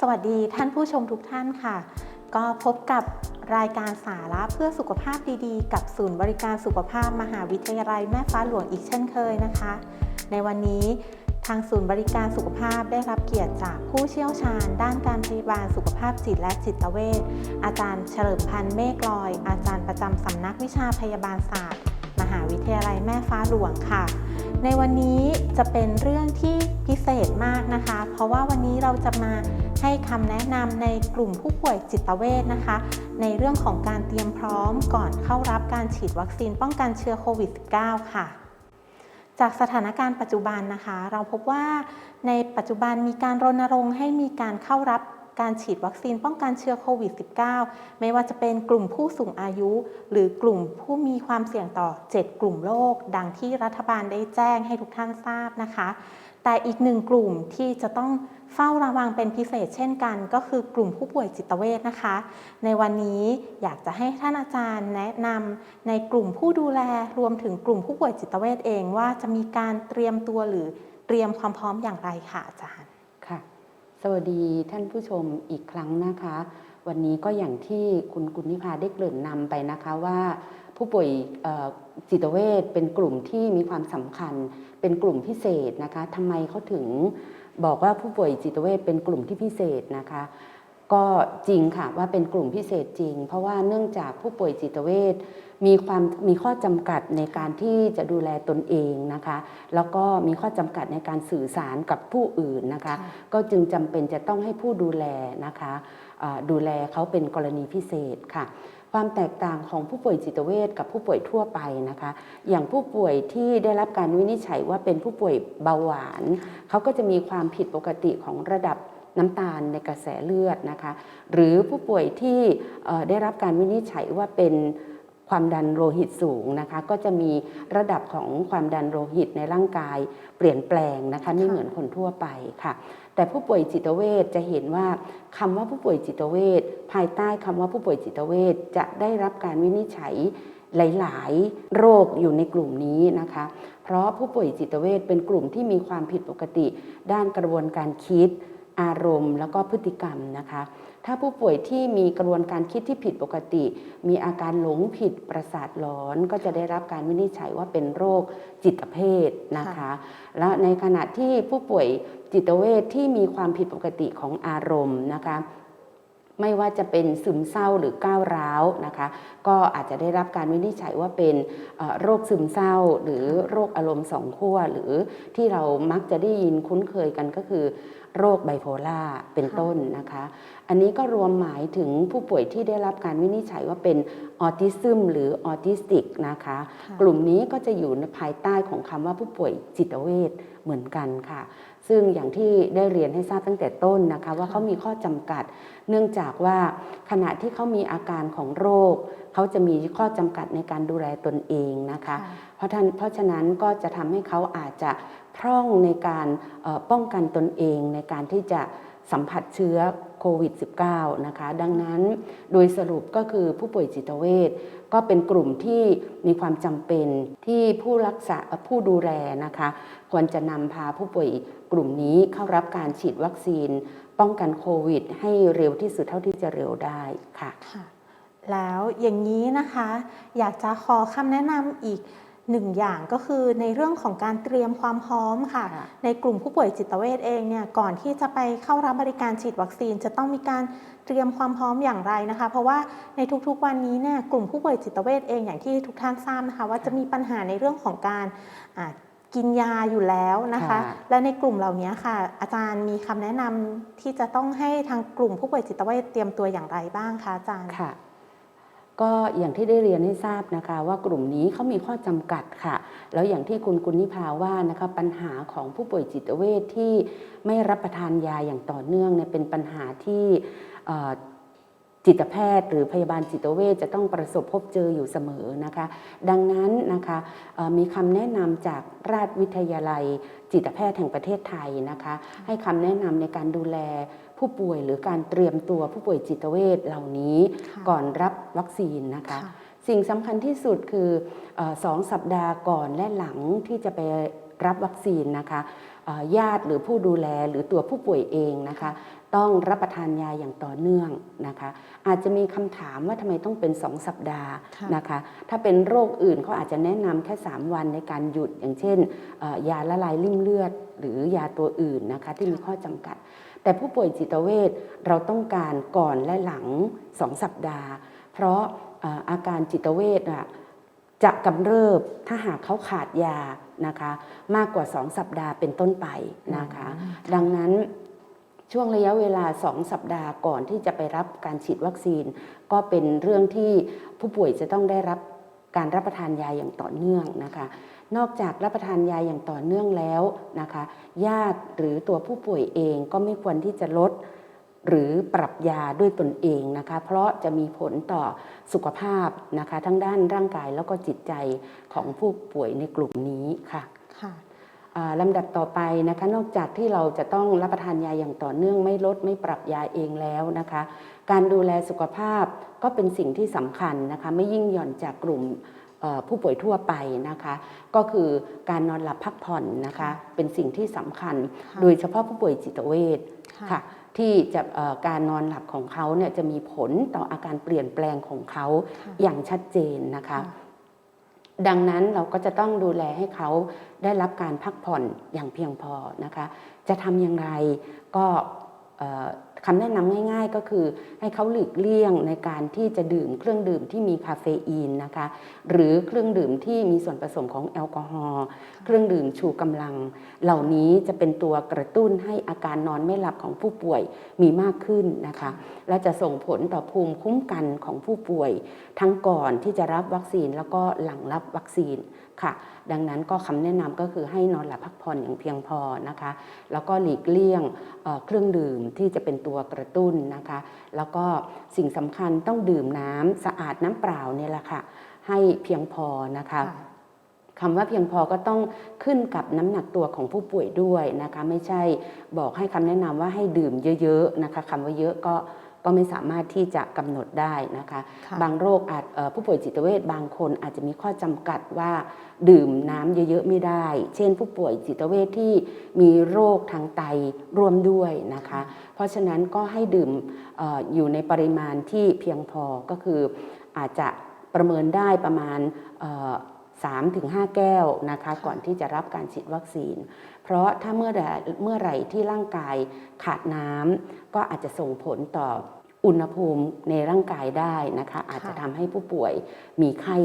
สวัสดีท่านผู้ชมทุกท่านค่ะ ก็พบกับรายการสาระเพื่อสุขภาพดีๆ กับศูนย์บริการสุขภาพมหาวิทยาลัยแม่ฟ้าหลวงอีกเช่นเคยนะคะ ในวันนี้ทางศูนย์บริการสุขภาพได้รับเกียรติจากผู้เชี่ยวชาญ ด้านการพยาบาลสุขภาพจิตและจิตเวชอาจารย์เฉลิมพันธ์เมฆลอย อาจารย์ประจำสำนักวิชาพยาบาลศาสตร์ มหาวิทยาลัยแม่ฟ้าหลวงค่ะ ในวันนี้จะเป็นเรื่องที่ พิเศษมากนะคะ เพราะว่าวันนี้เราจะมาให้คำแนะนำในกลุ่มผู้ป่วยจิตเวชนะคะ ในเรื่องของการเตรียมพร้อมก่อนเข้ารับการฉีดวัคซีนป้องกันเชื้อโควิด -19 ค่ะจากสถานการณ์ปัจจุบันนะคะ เราพบว่าในปัจจุบันมีการรณรงค์ให้มีการเข้ารับการฉีดวัคซีนป้องกันเชื้อโควิด -19 ไม่ว่าจะเป็นกลุ่มผู้สูงอายุ หรือกลุ่มผู้มีความเสี่ยงต่อ 7 กลุ่มโรคดังที่รัฐบาลได้แจ้งให้ทุกท่านทราบนะคะ แต่อีกหนึ่งกลุ่มที่จะต้องเฝ้าระวังเป็นพิเศษเช่นกัน ก็คือกลุ่มผู้ป่วยจิตเวชนะคะ ในวันนี้อยากจะให้ท่านอาจารย์แนะนำในกลุ่มผู้ดูแลรวมถึงกลุ่มผู้ป่วยจิตเวชเองว่าจะมีการเตรียมตัวหรือเตรียมความพร้อมอย่างไรค่ะอาจารย์ค่ะ สวัสดีท่านผู้ชมอีกครั้งนะคะ วันนี้ก็อย่างที่คุณกุณนิพาได้เกริ่นนำไปนะคะว่า ผู้ป่วยเอ่อจิตเวชเป็นกลุ่มที่มีความสำคัญ เป็นกลุ่มพิเศษนะคะทำไมเขาถึงบอกว่าผู้ป่วยจิตเวชเป็นกลุ่มที่พิเศษนะคะ ก็จริงค่ะว่าเป็นกลุ่มพิเศษจริง เพราะว่าเนื่องจากผู้ป่วยจิตเวชมีความมีข้อจำกัดในการที่จะดูแลตนเองนะคะ แล้วก็มีข้อจำกัดในการสื่อสารกับผู้อื่นนะคะค่ะก็จึงจำเป็นจะต้องให้ผู้ดูแลนะคะอ่าดูแลเขาเป็นกรณีพิเศษค่ะ ความแตกต่างของผู้ป่วยจิตเวชกับผู้ป่วยทั่วไปนะคะ อย่างผู้ป่วยที่ได้รับการวินิจฉัยว่าเป็นผู้ป่วยเบาหวาน เขาก็จะมีความผิดปกติของระดับน้ำตาลในกระแสเลือดนะคะ หรือผู้ป่วยที่ได้รับการวินิจฉัยว่าเป็นความดันโลหิตสูงนะคะ ก็จะมีระดับของความดันโลหิตในร่างกายเปลี่ยนแปลงนะคะไม่เหมือนคนทั่วไปค่ะ แต่ผู้ป่วยจิตเวชจะเห็นว่าคำว่าผู้ป่วยจิตเวชภายใต้คำว่าผู้ป่วยจิตเวชจะได้รับการวินิจฉัยหลาย ๆ โรคอยู่ในกลุ่มนี้นะคะ เพราะผู้ป่วยจิตเวชเป็นกลุ่มที่มีความผิดปกติ ด้านกระบวนการคิด อารมณ์ แล้วก็พฤติกรรมนะคะ ถ้าผู้ป่วยที่มีกระบวนการคิดที่ผิดปกติ มีอาการหลงผิดประสาทหลอน ก็จะได้รับการวินิจฉัยว่าเป็นโรคจิตเภทนะคะค่ะและในขณะที่ผู้ป่วยจิตเวชที่มีความผิดปกติของอารมณ์นะคะไม่ว่าจะเป็นซึมเศร้าหรือก้าวร้าวนะคะ ก็อาจจะได้รับการวินิจฉัยว่าเป็นเอ่อโรคซึมเศร้า หรือโรคอารมณ์สองขั้วหรือที่เรามักจะได้ยินคุ้นเคยกันก็คือ โรคไบโพล่าเป็นค่ะต้นนะคะ อันนี้ก็รวมหมายถึงผู้ป่วยที่ได้รับการวินิจฉัยว่าเป็นออทิซึมหรือออทิสติกนะคะค่ะกลุ่มนี้ก็จะอยู่ในภายใต้ของคำว่าผู้ป่วยจิตเวชเหมือนกันค่ะ ซึ่งอย่างที่ได้เรียนให้ทราบตั้งแต่ต้นนะคะ ว่าเขามีข้อจำกัด เนื่องจากว่าขณะที่เขามีอาการของโรค เขาจะมีข้อจำกัดในการดูแลตนเองนะคะ เพราะท่านเพราะฉะนั้นก็จะทำให้เขาอาจจะ พร่องในการป้องกันตนเองในการที่จะสัมผัสเชื้อโควิด -19 นะคะ ดังนั้นโดยสรุปก็คือผู้ป่วยจิตเวชก็เป็นกลุ่มที่มีความจำเป็นที่ผู้รักษาผู้ดูแลนะคะ ควรจะนำพาผู้ป่วยกลุ่มนี้เข้ารับการฉีดวัคซีน ป้องกันโควิด ให้เร็วที่สุดเท่าที่จะเร็วได้ค่ะ แล้วอย่างนี้นะคะ อยากจะขอคำแนะนำอีก หนึ่งอย่างก็คือในเรื่องของการเตรียมความพร้อมค่ะค่ะ ในกลุ่มผู้ป่วยจิตเวชเองเนี่ยก่อนที่จะไปเข้ารับบริการฉีดวัคซีน จะต้องมีการเตรียมความพร้อมอย่างไรนะคะ เพราะว่าในทุกๆวันนี้เนี่ยกลุ่มผู้ป่วยจิตเวชเองอย่างที่ทุกท่านทราบนะคะ ว่าจะมีปัญหาในเรื่องของการอ่ากินยาอยู่แล้วนะคะค่ะและในกลุ่มเหล่านี้ค่ะ อาจารย์มีคำแนะนำที่จะต้องให้ทางกลุ่มผู้ป่วยจิตเวชเตรียมตัวอย่างไรบ้างคะอาจารย์ค่ะ ก็อย่างที่ได้เรียนให้ทราบนะคะว่ากลุ่มนี้เขามีข้อจำกัดค่ะ แล้วอย่างที่คุณกุณนิพาว่านะคะปัญหาของผู้ป่วยจิตเวชที่ไม่รับประทานยาอย่างต่อเนื่องเนี่ยเป็นปัญหาที่ จิตแพทย์หรือพยาบาลจิตเวชจะต้องประสบพบเจออยู่เสมอนะคะ ดังนั้นนะคะเอ่อมีคำแนะนำจากราชวิทยาลัย จิตแพทย์แห่งประเทศไทยนะคะ ให้คำแนะนำในการดูแลผู้ป่วยหรือการเตรียมตัวผู้ป่วยจิตเวชเหล่านี้ค่ะก่อนรับวัคซีนนะคะค่ะสิ่งสำคัญที่สุดคือเออสองสัปดาห์ก่อนและหลังที่จะไปรับวัคซีนนะคะเอ่อญาติหรือผู้ดูแลหรือตัวผู้ป่วยเองนะคะ ต้องรับประทานยาอย่างต่อเนื่องนะคะ อาจจะมีคำถามว่าทำไมต้องเป็น 2 สัปดาห์ค่ะนะคะ ถ้าเป็นโรคอื่นเขาอาจจะแนะนำแค่ 3 วันในการหยุดอย่างเช่นเอ่อยาละลายริ่มเลือด หรือยาตัวอื่นนะคะที่มีข้อจำกัด แต่ผู้ป่วยจิตเวชเราต้องการก่อนและหลัง 2 สัปดาห์ เพราะเอ่ออาการจิตเวชอะจะกำเริบถ้าหากเขาขาดยานะคะ มากกว่า 2 สัปดาห์เป็นต้นไปนะคะ ดังนั้น ช่วงระยะเวลา 2 สัปดาห์ก่อนที่จะไปรับการฉีดวัคซีน ก็เป็นเรื่องที่ผู้ป่วยจะต้องได้รับการรับประทานยาอย่างต่อเนื่องนะคะ นอกจากรับประทานยาอย่างต่อเนื่องแล้วนะคะ ญาติหรือตัวผู้ป่วยเองก็ไม่ควรที่จะลดหรือปรับยาด้วยตนเองนะคะ เพราะจะมีผลต่อสุขภาพนะคะ ทั้งด้านร่างกายแล้วก็จิตใจของผู้ป่วยในกลุ่มนี้ค่ะค่ะ ลำดับต่อไปนะคะนอกจากที่เราจะต้องรับประทานยาอย่างต่อเนื่องไม่ลดไม่ปรับยาเองแล้วนะคะ การดูแลสุขภาพก็เป็นสิ่งที่สำคัญนะคะไม่ยิ่งหย่อนจากกลุ่มเอ่อผู้ป่วยทั่วไปนะคะ ก็คือการนอนหลับพักผ่อนนะคะ เป็นสิ่งที่สำคัญค่ะโดยเฉพาะผู้ป่วยจิตเวชค่ะค่ะที่จะเอ่อการนอนหลับของเขาเนี่ยจะมีผลต่ออาการเปลี่ยนแปลงของเขาค่ะอย่างชัดเจนนะคะ ดังนั้นเราก็จะต้องดูแลให้เขาได้รับการพักผ่อนอย่างเพียงพอนะคะ จะทำอย่างไรก็ คำแนะนำง่าย ๆ ก็คือให้เขาหลีกเลี่ยงในการที่จะดื่มเครื่องดื่มที่มีคาเฟอีนนะคะ หรือเครื่องดื่มที่มีส่วนผสมของแอลกอฮอล์เครื่องดื่มชูกำลัง เหล่านี้จะเป็นตัวกระตุ้นให้อาการนอนไม่หลับของผู้ป่วยมีมากขึ้นนะคะ และจะส่งผลต่อภูมิคุ้มกันของผู้ป่วย ทั้งก่อนที่จะรับวัคซีนแล้วก็หลังรับวัคซีน ค่ะ ดังนั้นก็คำแนะนำก็คือให้นอนหลับพักผ่อนอย่างเพียงพอนะคะ แล้วก็หลีกเลี่ยงเอ่อเครื่องดื่มที่จะเป็นตัวกระตุ้นนะคะ แล้วก็สิ่งสำคัญต้องดื่มน้ำสะอาดน้ำเปล่าเนี่ยแหละค่ะ ให้เพียงพอนะคะค่ะคำว่าเพียงพอก็ต้องขึ้นกับน้ำหนักตัวของผู้ป่วยด้วยนะคะ ไม่ใช่บอกให้คำแนะนำว่าให้ดื่มเยอะๆนะคะคำว่าเยอะก็ ก็ไม่สามารถที่จะกำหนดได้นะคะค่ะบางโรคอาจเอ่อผู้ป่วยจิตเวชบางคนอาจจะมีข้อจำกัดว่าดื่มน้ำเยอะๆไม่ได้ เช่น ผู้ป่วยจิตเวชที่มีโรคทางไตร่วมด้วยนะคะ เพราะฉะนั้นก็ให้ดื่มเอออยู่ในปริมาณที่เพียงพอก็คืออาจจะประเมินได้ประมาณเอ่อ3ถึง5แก้วนะคะก่อนที่จะรับการฉีดวัคซีน เพราะถ้าเมื่อใดเมื่อไหร่ที่ร่างกายขาดน้ำก็อาจจะส่งผลต่อ อุณหภูมิในร่างกายได้นะคะอาจจะทำให้ผู้ป่วยมีไข้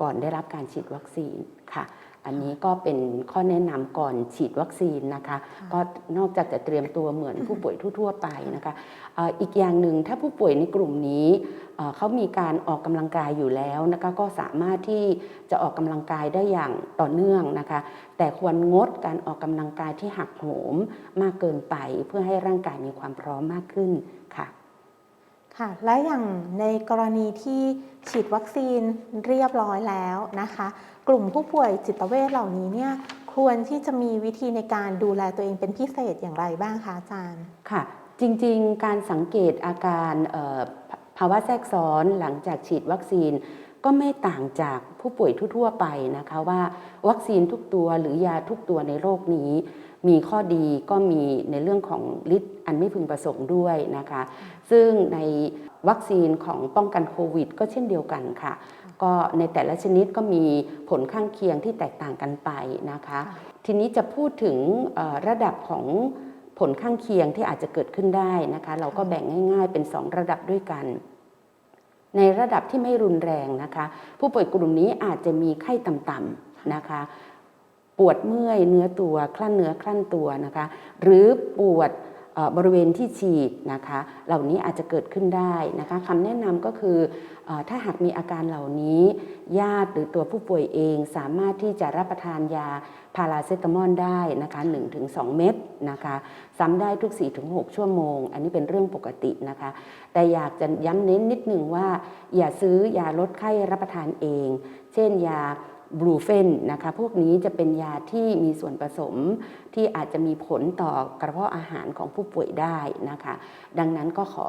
ก่อนได้รับการฉีดวัคซีนค่ะ อันนี้ก็เป็นข้อแนะนำก่อนฉีดวัคซีนนะคะค่ะก็นอกจากจะเตรียมตัวเหมือนผู้ป่วยทั่ว ๆ ไปนะคะเอ่ออีกอย่างหนึ่งถ้าผู้ป่วยในกลุ่มนี้เอ่อเขามีการออกกำลังกายอยู่แล้วนะคะก็สามารถที่จะออกกำลังกายได้อย่างต่อเนื่องนะคะ แต่ควรงดการออกกำลังกายที่หักโหมมากเกินไปเพื่อให้ร่างกายมีความพร้อมมากขึ้นค่ะ ค่ะ และอย่างในกรณีที่ฉีดวัคซีนเรียบร้อยแล้วนะคะ กลุ่มผู้ป่วยจิตเวชเหล่านี้เนี่ยควรที่จะมีวิธีในการดูแลตัวเองเป็นพิเศษอย่างไรบ้างคะอาจารย์ ค่ะ จริงๆ การสังเกตอาการภภาวะแทรกซ้อนหลังจากฉีดวัคซีนก็ไม่ต่างจากผู้ป่วยทั่วๆไปนะคะว่า วัคซีนทุกตัวหรือยาทุกตัวในโรคนี้ มีข้อดีก็มีในเรื่องของฤทธิ์อันไม่พึงประสงค์ด้วยนะคะ ซึ่งในวัคซีนของป้องกันโควิด ก็เช่นเดียวกันค่ะ ก็ในแต่ละชนิดก็มีผลข้างเคียงที่แตกต่างกันไปนะคะ ทีนี้จะพูดถึงเอ่อระดับของผลข้างเคียงที่อาจจะเกิดขึ้นได้นะคะ เราก็แบ่งง่าย ๆ เป็น 2 ระดับด้วยกัน ในระดับที่ไม่รุนแรงนะคะ ผู้ป่วยกลุ่มนี้อาจจะมีไข้ต่ำๆนะคะป วดเมื่อยเนื้อตัวคลั่นเนื้อคลั่นตัวนะคะ หรือปวดบริเวณที่ฉีดนะคะ เหล่านี้อาจจะเกิดขึ้นได้นะคะคำแนะนำก็คือออถ้าหากมีอาการเหล่านี้ ญาติหรือตัวผู้ป่วยเองสามารถที่จะรับประทานยาพาราเซตามอลได้นะคะ 1-2 เม็ดนะคะ ซ้ำได้ทุก 4-6 ชั่วโมง อันนี้เป็นเรื่องปกตินะคะ แต่อยากจะย้ำเน้นนิดหนึ่งว่า อย่าซื้อยาลดไข้รับประทานเอง เช่นยา บลูเฟนนะคะพวกนี้จะเป็นยาที่มีส่วนผสมที่อาจจะมีผลต่อกระเพาะอาหารของผู้ป่วยได้นะคะ ดังนั้นก็ขอ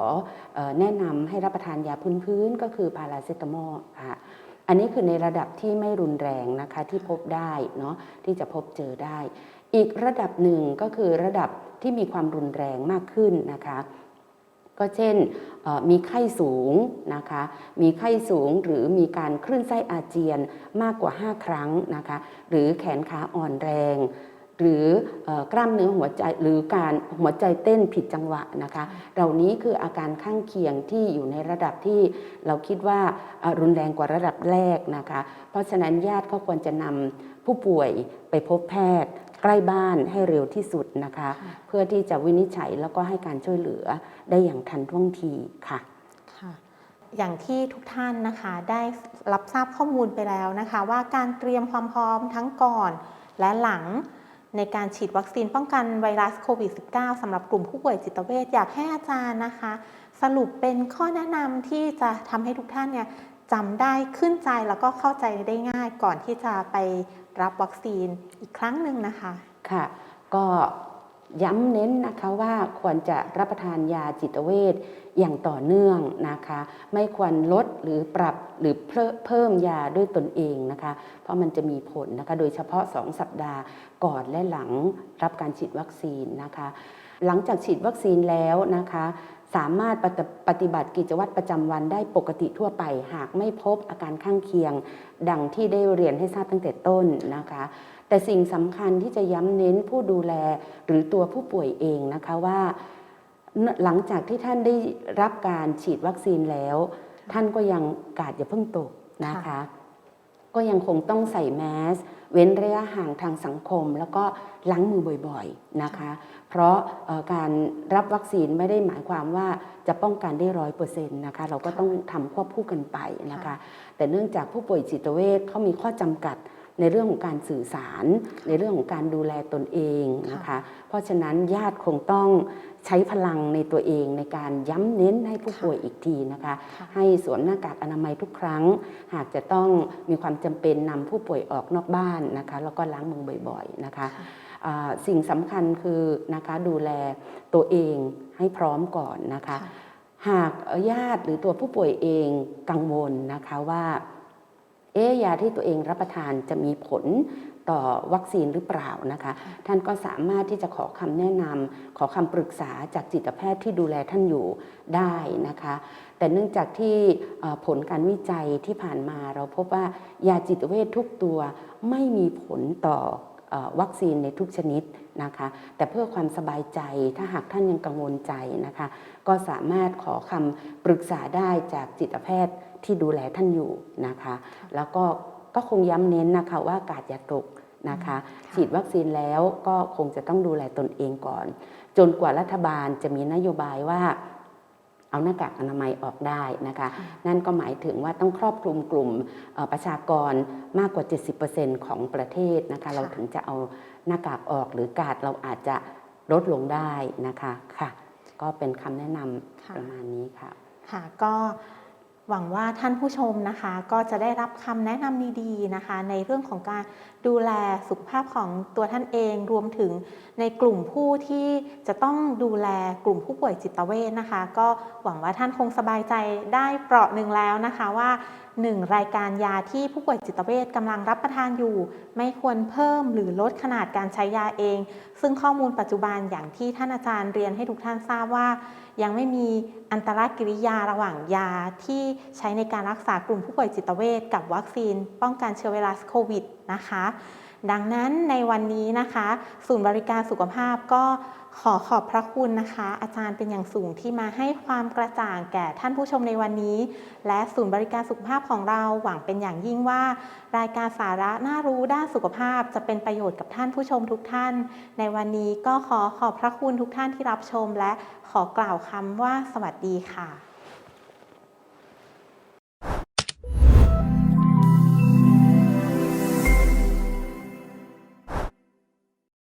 แนะนำให้รับประทานยาพื้นๆก็คือพาราเซตามอลค่ะอันนี้คือในระดับที่ไม่รุนแรงนะคะที่พบได้เนาะที่จะพบเจอได้ อีกระดับหนึ่งก็คือระดับที่มีความรุนแรงมากขึ้นนะคะ ก็เช่นมีไข้สูงนะคะ มีไข้สูงหรือมีการคลื่นไส้อาเจียนมากกว่า 5 ครั้งนะคะ หรือแขนขาอ่อนแรง หรือกล้ามเนื้อหัวใจหรือการหัวใจเต้นผิดจังหวะนะคะ เหล่านี้คืออาการข้างเคียงที่อยู่ในระดับที่เราคิดว่ารุนแรงกว่าระดับแรกนะคะ เพราะฉะนั้นญาติก็ควรจะนำผู้ป่วยไปพบแพทย์ ใกล้บ้านให้เร็วที่สุดนะคะค่ะเพื่อที่จะวินิจฉัยแล้วก็ให้การช่วยเหลือได้อย่างทันท่วงทีค่ะค่ะอย่างที่ทุกท่านนะคะได้รับทราบข้อมูลไปแล้วนะคะ ว่าการเตรียมความพร้อมทั้งก่อนและหลังในการฉีดวัคซีนป้องกันไวรัสโควิด -19 สำหรับกลุ่มผู้ป่วยจิตเวชอยากให้อาจารย์นะคะ สรุปเป็นข้อแนะนำที่จะทำให้ทุกท่านเนี่ยจำได้ขึ้นใจแล้วก็เข้าใจได้ง่าย ก่อนที่จะไปรับวัคซีนอีกครั้งหนึ่งนะคะ ค่ะ ก็ย้ำเน้นนะคะว่าควรจะรับประทานยาจิตเวชอย่างต่อเนื่องนะคะ ไม่ควรลดหรือปรับหรือเพิ่มเพิ่มยาด้วยตนเองนะคะ เพราะมันจะมีผลนะคะ โดยเฉพาะ 2 สัปดาห์ก่อนและหลังรับการฉีดวัคซีนนะคะ หลังจากฉีดวัคซีนแล้วนะคะ สามารถปฏิบัติกิจวัตรประจำวันได้ปกติทั่วไป หากไม่พบอาการข้างเคียง ดังที่ได้เรียนให้ทราบตั้งแต่ต้นนะคะ แต่สิ่งสำคัญที่จะย้ำเน้นผู้ดูแลหรือตัวผู้ป่วยเองนะคะว่า หลังจากที่ท่านได้รับการฉีดวัคซีนแล้ว ท่านก็ยังกาดอย่าเพิ่งตกนะคะคะ ก็ยังคงต้องใส่แมส เว้นระยะห่างทางสังคม แล้วก็ล้างมือบ่อยๆนะคะ เพราะการรับวัคซีนไม่ได้หมายความว่าจะป้องกันได้ร้อยเปอร์เซ็นต์นะคะเราก็ต้องทำควบคู่กันไปนะคะ แต่เนื่องจากผู้ป่วยจิตเวชเขามีข้อจำกัดในเรื่องของการสื่อสาร ในเรื่องของการดูแลตนเองนะคะ เพราะฉะนั้นญาติคงต้อง ใช้พลังในตัวเองในการย้ำเน้นให้ผู้ป่วยอีกทีนะคะค่ะให้สวมหน้ากากอนามัยทุกครั้ง หากจะต้องมีความจำเป็นนำผู้ป่วยออกนอกบ้านนะคะ แล้วก็ล้างมือบ่อยๆนะคะค่ะอ่าสิ่งสำคัญคือนะคะดูแลตัวเองให้พร้อมก่อนนะคะค่ะหากญาติหรือตัวผู้ป่วยเองกังวลนะคะว่าเอ๊ะยาที่ตัวเองรับประทานจะมีผล ต่อวัคซีนหรือเปล่านะคะ ท่านก็สามารถที่จะขอคำแนะนำขอคำปรึกษาจากจิตแพทย์ที่ดูแลท่านอยู่ได้นะคะ แต่เนื่องจากที่เอ่อผลการวิจัยที่ผ่านมาเราพบว่ายาจิตเวชทุกตัวไม่มีผลต่อเอ่อวัคซีนในทุกชนิดนะคะ แต่เพื่อความสบายใจถ้าหากท่านยังกังวลใจนะคะ ก็สามารถขอคำปรึกษาได้จากจิตแพทย์ที่ดูแลท่านอยู่นะคะ แล้วก็ ก็คงย้ำเน้นนะคะว่ากาดอย่าตกนะคะฉีดวัคซีนแล้วก็คงจะต้องดูแลตนเองก่อน จนกว่ารัฐบาลจะมีนโยบายว่าเอาหน้ากากอนามัยออกได้นะคะ นั่นก็หมายถึงว่าต้องครอบคลุมกลุ่มเอ่อประชากรมากกว่า 70%ของประเทศนะคะ เราถึงจะเอาหน้ากากออกหรือกาดเราอาจจะลดลงได้นะคะค่ะ ก็เป็นคำแนะนำค่ะประมาณนี้ค่ะค่ะก็ หวังว่าท่านผู้ชมนะคะ ก็จะได้รับคำแนะนำดีๆนะคะ ในเรื่องของการ ดูแลสุขภาพของตัวท่านเองรวมถึงในกลุ่มผู้ที่จะต้องดูแลกลุ่มผู้ป่วยจิตเวชนะคะ ก็หวังว่าท่านคงสบายใจได้เปราะหนึ่งแล้วนะคะว่าหนึ่งรายการยาที่ผู้ป่วยจิตเวชกำลังรับประทานอยู่ ไม่ควรเพิ่มหรือลดขนาดการใช้ยาเอง ซึ่งข้อมูลปัจจุบันอย่างที่ท่านอาจารย์เรียนให้ทุกท่านทราบว่า ยังไม่มีอันตรกิริยาระหว่างยาที่ใช้ในการรักษากลุ่มผู้ป่วยจิตเวชกับวัคซีน ป้องกันเชื้อไวรัสโควิดนะคะ ดังนั้นในวันนี้นะคะ ศูนย์บริการสุขภาพก็ขอขอบพระคุณนะคะ อาจารย์เป็นอย่างสูงที่มาให้ความกระจ่างแก่ท่านผู้ชมในวันนี้ และศูนย์บริการสุขภาพของเราหวังเป็นอย่างยิ่งว่า รายการสาระน่ารู้ด้านสุขภาพจะเป็นประโยชน์กับท่านผู้ชมทุกท่าน ในวันนี้ก็ขอขอบพระคุณทุกท่านที่รับชม และขอกล่าวคำว่า สวัสดีค่ะ